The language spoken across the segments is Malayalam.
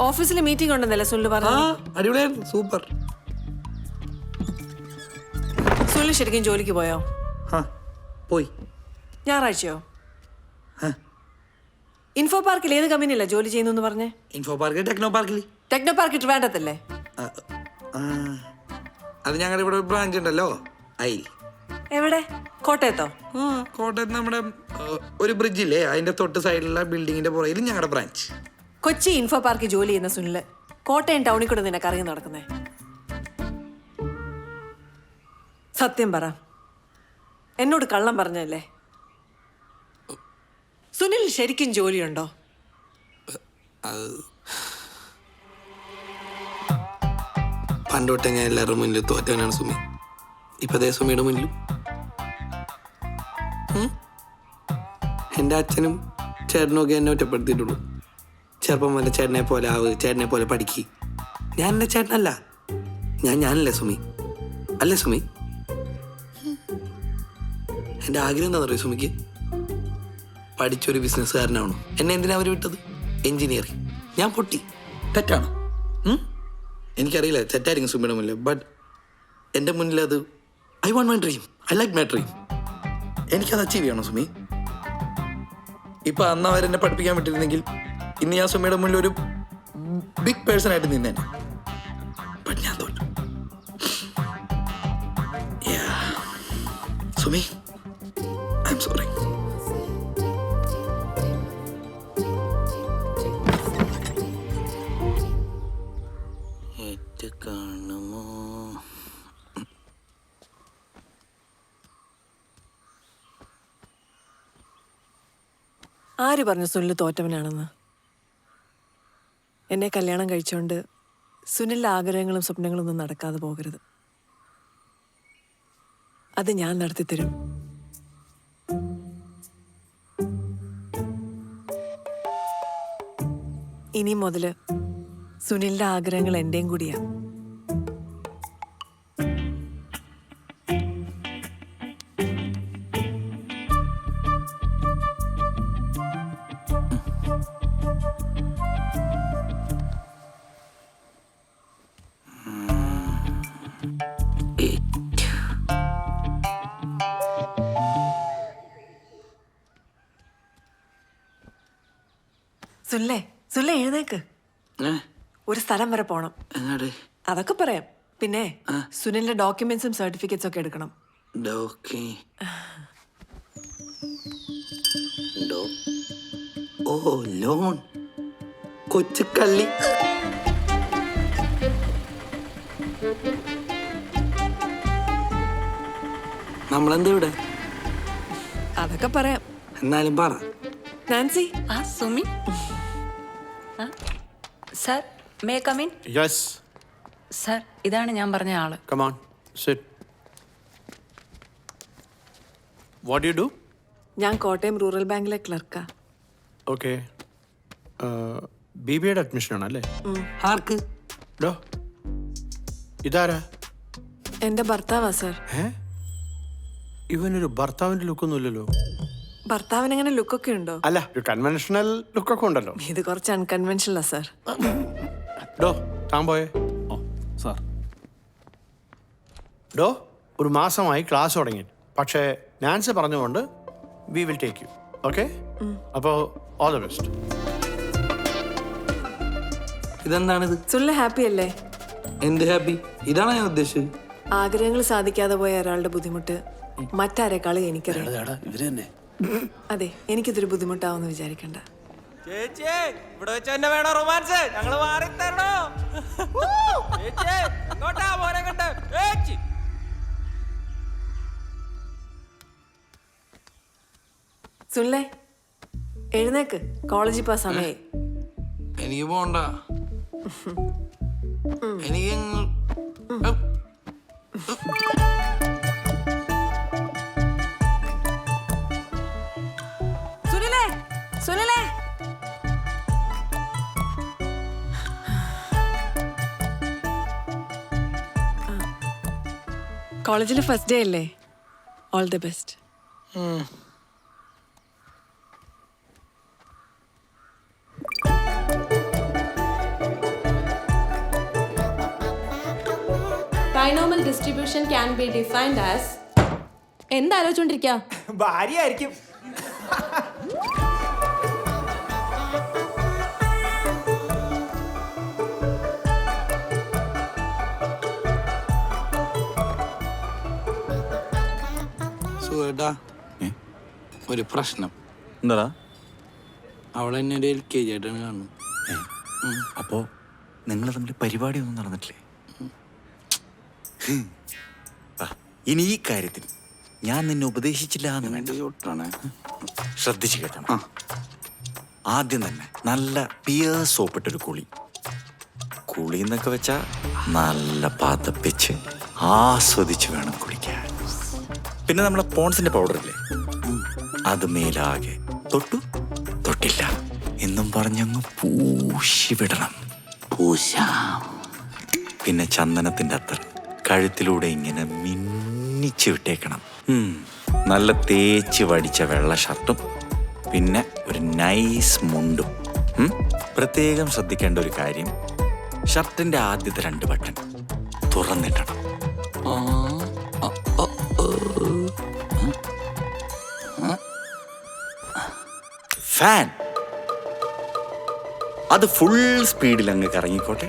ഓഫീസിൽ മീറ്റിംഗ് ഉണ്ടെന്നല്ലേ സുനിൽ ആ പറഞ്ഞു അടിപൊളിയായിരുന്നു സൂപ്പർ. സുനിൽ ശരിക്കും ജോലിക്ക് പോയോ? ആ പോയി. ഞായറാഴ്ചയോ. ഇൻഫോ പാർക്കിൽ ഏത് കമ്പനിയില്ല ജോലി ചെയ്യുന്നു എന്ന് പറഞ്ഞേ ഇൻഫോ പാർക്ക് ടെക്നോ പാർക്കിൽ ടെക്നോ പാർക്ക് ട്രിവാൻഡത്തല്ലേ ആ, ആ. അത് ഞങ്ങളുടെ ഇവിടെ ഒരു ബ്രാഞ്ച് ഉണ്ടല്ലോ ഐ എവിടെ? കോട്ടയത്തോ? ആ കോട്ടയത്ത് നമ്മുടെ ആ, ഒരു ബ്രിഡ്ജില്ലേ അതിന്റെ തൊട്ട് സൈഡിലുള്ള ബിൽഡിങ്ങിന്റെ പുറകിൽ ഞങ്ങളുടെ ബ്രാഞ്ച് കൊച്ചി ഇൻഫോ പാർക്കിൽ ജോലി ചെയ്യുന്ന സുനിൽ കോട്ടയം ടൗണിൽ കൂടെ നിനക്ക് അറിയാൻ നടക്കുന്നേ. സത്യം പറ. എന്നോട് കള്ളം പറഞ്ഞല്ലേ? സുനിൽ ശരിക്കും ജോലിയുണ്ടോ? പണ്ടോട്ടെ ഞാൻ എല്ലാവരുടെ മുന്നിൽ തോറ്റവനാണ് സുമി. ഇപ്പൊ അതേ സുമിയുടെ മുന്നിലും. എന്റെ അച്ഛനും ചേട്ടനും ഒക്കെ എന്നെ ഒറ്റപ്പെടുത്തിയിട്ടുള്ളൂ. ചെറുപ്പം വല്ല ചേട്ടനെ പോലെ ആവ് ചേട്ടനെ പോലെ പഠിക്കി. ഞാൻ എന്റെ ചേട്ടനല്ല. ഞാൻ ഞാനല്ലേ സുമി? അല്ലേ സുമി? എന്റെ ആഗ്രഹം എന്താണെന്ന് അറിയോ സുമിക്ക്? പഠിച്ചൊരു ബിസിനസ്സുകാരനാണോ എന്നെ എന്തിനാ അവർ വിട്ടത്? എഞ്ചിനീയറിംഗ് ഞാൻ പൊട്ടി. തെറ്റാണ്? എനിക്കറിയില്ല തെറ്റായിരിക്കും സുമിയുടെ മുന്നിൽ ബട്ട് എന്റെ മുന്നിൽ അത് I want my dream I like my dream എനിക്കത് അച്ചീവ് ചെയ്യണം സുമി? ഇപ്പൊ അന്ന് അവരെന്നെ പഠിപ്പിക്കാൻ പറ്റിയിരുന്നെങ്കിൽ ഇന്ന് ഞാൻ സുമിയുടെ മുന്നിൽ ഒരു ബിഗ് പേഴ്സൺ ആയിട്ട് നിന്നേനെ. ബട്ട് ഞാൻ തോറ്റു. സുമി ഐ എം സോറി കാണുമോ ആര് പറഞ്ഞു സുനിൽ തോറ്റവനാണെന്ന്? എന്നെ കല്യാണം കഴിച്ചുകൊണ്ട് സുനിലിന്റെ ആഗ്രഹങ്ങളും സ്വപ്നങ്ങളും ഒന്നും നടക്കാതെ പോകരുത്. അത് ഞാൻ നടത്തിത്തരും. ഇനി മുതൽ സുനിലിന്റെ ആഗ്രഹങ്ങൾ എന്റെയും കൂടിയാ. സുനിലേ സുല്ലേ എഴുന്നേക്ക്. ഒരു സ്ഥലം വരെ പോണം. എന്നാടേ? അതൊക്കെ പറയാം. പിന്നെ സുനിലിന്റെ ഡോക്യുമെന്റ്സും സർട്ടിഫിക്കറ്റ്സ് ഒക്കെ എടുക്കണം. Oh loan. കൊച്ചുക്കള്ളി. നമ്മളെന്താ ഇവിടെ? അതൊക്കെ പറയാം. എന്നാലും പറ. നാൻസി? ആ Sumi. Sir may come in yes sir ഇതാണ് ഞാൻ പറഞ്ഞ ആൾ. Come sit what you do ഞാൻ കോട്ടയം റൂറൽ ബാങ്കിലെ ക്ലർക്കാ. Okay B B ed admission ആണല്ലേ? ആർക്ക്? ഡോ ഇതാരാ? എന്റെ ഭർത്താവാ സർ. ഏ? ഇവനൊരു ഭർത്താവിന്റെ ലുക്കൊന്നുമില്ലല്ലോ ഭർത്താവിന് അങ്ങനെ ലുക്കൊക്കെ ഉണ്ടോ? അല്ല ഒരു കൺവെൻഷണൽ ലുക്കൊക്കെ ഉണ്ടല്ലോ. ഇത് കുറച്ച് അൺകൺവെൻഷനലാ സർ ഡോ താൻ പോയേ. ഓ സാർ. ഡോ ഒരു മാസമായി ക്ലാസ് തുടങ്ങി. പക്ഷേ നാൻസി പറഞ്ഞുകൊണ്ട് we will take you okay അപ്പോൾ ഓൾ ദ ബെസ്റ്റ് ഇതെന്താണിത്? സുനിൽ ഹാപ്പി അല്ലേ? എന്ത് ഹാപ്പി ഇതാണ് ഞാൻ ഉദ്ദേശിച്ചത്? ആഗ്രഹങ്ങൾ സാധിക്കാതെ പോയ ഒരാളുടെ ബുദ്ധിമുട്ട് മറ്റാരെക്കാളും എനിക്കറിയാം. ഇവർ തന്നെ. അതെ എനിക്കിതൊരു ബുദ്ധിമുട്ടാവുമെന്ന് വിചാരിക്കണ്ട. ചേച്ചി ഇവിടെ വെച്ച് തന്നെ വേണോ റൊമാൻസ്. ഞങ്ങൾ മാറി തരണോ ചേച്ചി ഇങ്ങോട്ടാ മോനെ കണ്ട്. ചേച്ചി. സുനിലേ എഴുന്നേക്ക്. കോളേജിൽ പോ സമയായി. എനിക്ക് പോണ്ട. എനിക്ക് കോളേജിലെ ഫസ്റ്റ് ഡേ അല്ലേ? All the best binomial distribution can be defined as എന്താലോചിച്ചോണ്ടിരിക്ക ഭാര്യ ആയിരിക്കും സുഖേട്ടാ ഒരു പ്രശ്നം. എന്താടാ? അവളെ എന്നെ ഒരു എൽ കെ ജി ആയിട്ടാണ് കാണുന്നത്. അപ്പോ നിങ്ങൾ തമ്മിൽ പരിപാടി ഒന്നും നടന്നിട്ടില്ലേ ഇനി ഈ കാര്യത്തിൽ ഞാൻ നിന്നെ ഉപദേശിച്ചില്ല എന്ന് വേണ്ട. ശ്രദ്ധിച്ചു കേട്ടണം. ആദ്യം തന്നെ നല്ല പിയർ സോപ്പിട്ടൊരു കുളി കുളി. എന്നൊക്കെ വെച്ചാ നല്ല പാതപ്പിച്ച് ആസ്വദിച്ച് വേണം കുളിക്കാൻ. പിന്നെ നമ്മളെ പോൺസിന്റെ പൗഡർ ഇല്ലേ അത് മേലാകെ തൊട്ടു തൊട്ടില്ല. എന്നും പറഞ്ഞങ്ങ് പൂശി വിടണം. പൂശാം. പിന്നെ ചന്ദനത്തിന്റെ അത്ര കഴുത്തിലൂടെ ഇങ്ങനെ മിന്നിച്ചു വിട്ടേക്കണം. നല്ല തേച്ച് വടിച്ച വെള്ള ഷർട്ടും പിന്നെ ഒരു നൈസ് മുണ്ടും. പ്രത്യേകം ശ്രദ്ധിക്കേണ്ട ഒരു കാര്യം ഷർട്ടിന്റെ ആദ്യത്തെ രണ്ട് ബട്ടൺ തുറന്നിടണം. ഫാൻ അത് ഫുൾ സ്പീഡിൽ അങ്ങ് കറങ്ങിക്കോട്ടെ.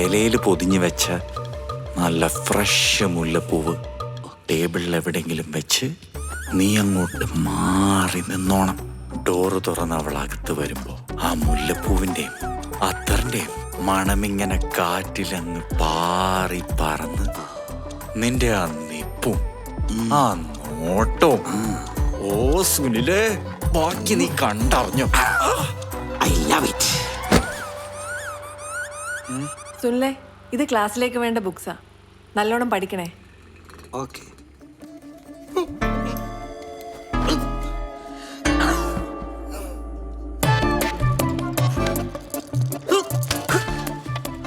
ഇലയിൽ പൊതിഞ്ഞു വെച്ച നല്ല ഫ്രഷ് മുല്ലപ്പൂവ് ടേബിളിൽ എവിടെയെങ്കിലും വെച്ച് നീ അങ്ങോട്ട് മാറി നിന്നോണം. ഡോറ് തുറന്ന് അവൾ അകത്ത് വരുമ്പോ ആ മുല്ലപ്പൂവിന്റെയും അത്തറിന്റെയും മണമിങ്ങനെ കാറ്റിലങ്ങ് പാറി പറന്ന് നിന്റെ ആ നിപ്പും ആ നോട്ടവും ഓ സുനിലേ ബാക്കി നീ കണ്ടറിഞ്ഞു. ഐ ലവ് ഇറ്റ് സുനിലെ ഇത് ക്ലാസ്സിലേക്ക് വേണ്ട ബുക്സാ. നല്ലോണം പഠിക്കണേ. ഓക്കെ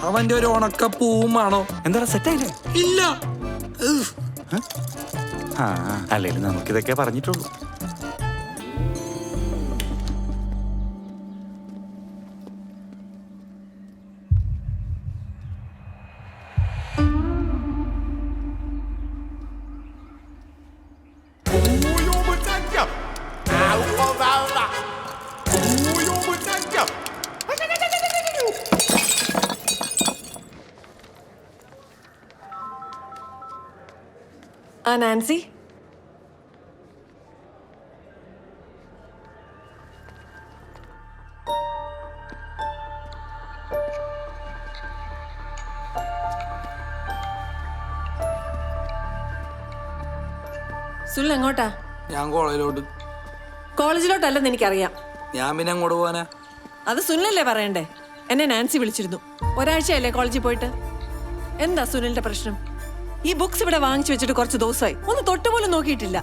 അവന്റെ ഒരു ഉണക്ക പൂവുമാണോ? എന്താ സെറ്റായില്ലേ ഇല്ല. അല്ലെങ്കിൽ നമുക്കിതൊക്കെ പറഞ്ഞിട്ടുള്ളൂ. ആ നാൻസി? സുൽ എങ്ങോട്ടാ ഞാൻ കോളേജിലോട്ട്. കോളേജിലോട്ടല്ലെന്ന് എനിക്കറിയാം. ഞാൻ പിന്നെ അങ്ങോട്ട് പോവാനാ? അത് സുനിലല്ലേ പറയണ്ടേ? എന്നെ നാൻസി വിളിച്ചിരുന്നു. ഒരാഴ്ചയല്ലേ കോളേജിൽ പോയിട്ട്? എന്താ സുനിലിന്റെ പ്രശ്നം? ഈ ബുക്സ് ഇവിടെ വാങ്ങിച്ചു വെച്ചിട്ട് കുറച്ച് ദിവസമായി. ഒന്ന് തൊട്ടുപോലും നോക്കിയിട്ടില്ല.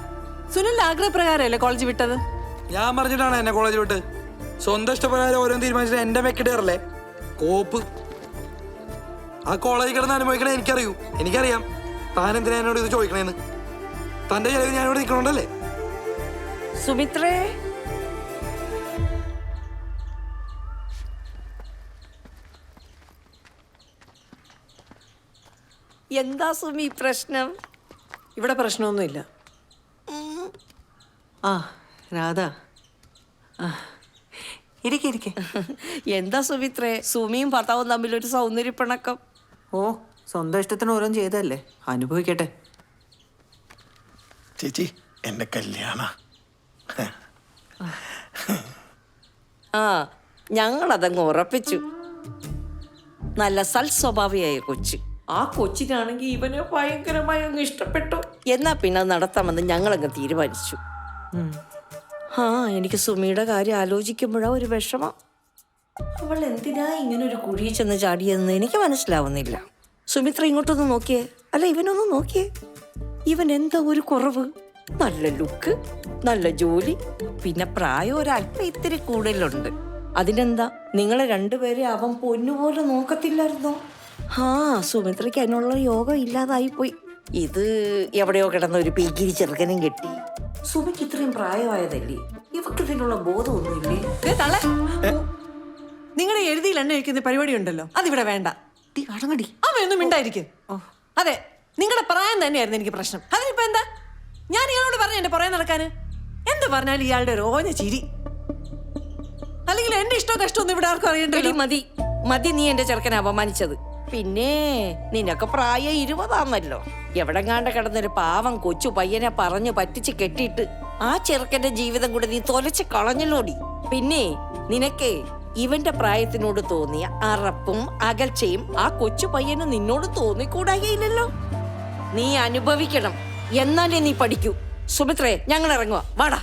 സുനിലിന്റെ ആഗ്രഹപ്രകാരമല്ലേ കോളേജ് വിട്ടത്? ഞാൻ പറഞ്ഞിട്ടാണ് എന്നെ കോളേജ് വിട്ട്. സ്വന്തം ഇഷ്ടപ്രകാരം ഓരോ തീരുമാനിച്ചിട്ട് എന്റെ മെക്കിടേറല്ലേ കോപ്പ്. ആ കോളേജിൽ കിടന്ന് അനുഭവിക്കണേ എനിക്കറിയൂ. എനിക്കറിയാം. താൻ എന്തിനാ എന്നോട് ഇത് ചോദിക്കണേന്ന്. തന്റെ ചെലവ് ഞാനിവിടെ നിൽക്കണോണ്ടല്ലേ? സുമിത്രേ എന്താ സുമി പ്രശ്നം? ഇവിടെ പ്രശ്നമൊന്നുമില്ല. ആ രാധ. ആ ഇരിക്കെ ഇരിക്കെ. എന്താ സുമിത്രേ സുമിയും ഭർത്താവും തമ്മിൽ ഒരു സൗന്ദര്യപ്പിണക്കം. ഓ സ്വന്തം ഇഷ്ടത്തിന് ഓരോ ചെയ്തല്ലേ അനുഭവിക്കട്ടെ. ചേച്ചി എന്റെ കല്യാണ. ആ ഞങ്ങളതങ്ങ് ഉറപ്പിച്ചു. നല്ല സൽസ്വഭാവിയായ കൊച്ച്. ആ കൊച്ചിനാണെങ്കിൽ ഇവനെ ഭയങ്കരമായി അങ്ങ് ഇഷ്ടപ്പെട്ടു. എന്നാ പിന്നെ അത് നടത്താമെന്ന് ഞങ്ങളങ്ങ് തീരുമാനിച്ചു. ആ എനിക്ക് സുമിയുടെ കാര്യം ആലോചിക്കുമ്പോഴാ ഒരു വിഷമം. അവൾ എന്തിനാ ഇങ്ങനെ ഒരു കുഴിയിൽ ചെന്ന് ചാടിയെന്ന് എനിക്ക് മനസ്സിലാവുന്നില്ല. സുമിത്ര ഇങ്ങോട്ടൊന്ന് നോക്കിയേ. അല്ല ഇവനൊന്ന് നോക്കിയേ. ഇവൻ എന്താ ഒരു കുറവ്? നല്ല ലുക്ക് നല്ല ജോലി പിന്നെ പ്രായം ഒരല്പം ഇത്തിരി കൂടുതലുണ്ട്. അതിനെന്താ? നിങ്ങളെ രണ്ടുപേരെ അവൻ പൊന്നുപോലെ നോക്കത്തില്ലായിരുന്നോ? ആ സുമിത്രയ്ക്ക് അതിനുള്ള യോഗം ഇല്ലാതായി പോയി ഇത് എവിടെയോ കിടന്ന ഒരു പീക്കിരി ചെറുക്കനും കെട്ടി. സുമിക്ക് ഇത്രയും പ്രായമായതല്ലേ? ഇവക്ക് ഇതിനുള്ള ബോധമൊന്നുമില്ലേ? നിങ്ങളുടെ എഴുതിയിൽ എണ്ണ ഒഴിക്കുന്ന പരിപാടി ഉണ്ടല്ലോ അതിവിടെ വേണ്ട. അടങ്ങടി. അവയൊന്നും മിണ്ടായിരിക്കും. അതെ നിങ്ങളുടെ പ്രായം തന്നെയായിരുന്നു എനിക്ക് പ്രശ്നം. അതിനിപ്പോ എന്താ? ഞാൻ ഇയാളോട് പറഞ്ഞു എന്റെ പുറകെ നടക്കാന്. എന്ത് പറഞ്ഞാലും ഇയാളുടെ ഒരു ഓഞ്ഞ ചിരി. അല്ലെങ്കിൽ എന്റെ ഇഷ്ടവും കഷ്ടമൊന്നും ഇവിടെ ആർക്കും അറിയണ്ടല്ലോ. മതി. മതി നീ എന്റെ ചെറുക്കനെ അപമാനിച്ചത്. പിന്നെ നിനക്ക് പ്രായം ഇരുപതാന്നല്ലോ. എവിടെങ്ങാണ്ട് കിടന്നൊരു പാവം കൊച്ചു പയ്യനെ പറഞ്ഞു പറ്റിച്ച് കെട്ടിയിട്ട് ആ ചെറുക്കന്റെ ജീവിതം കൂടെ നീ തൊലച്ച് കളഞ്ഞല്ലോടി. പിന്നെ നിനക്കേ ഇവന്റെ പ്രായത്തിനോട് തോന്നിയ അറപ്പും അകൽച്ചയും ആ കൊച്ചു പയ്യന് നിന്നോട് തോന്നിക്കൂടായില്ലല്ലോ നീ അനുഭവിക്കണം. എന്നാലേ നീ പഠിക്കൂ. സുമിത്രേ ഞങ്ങൾ ഇറങ്ങുക വാടാ.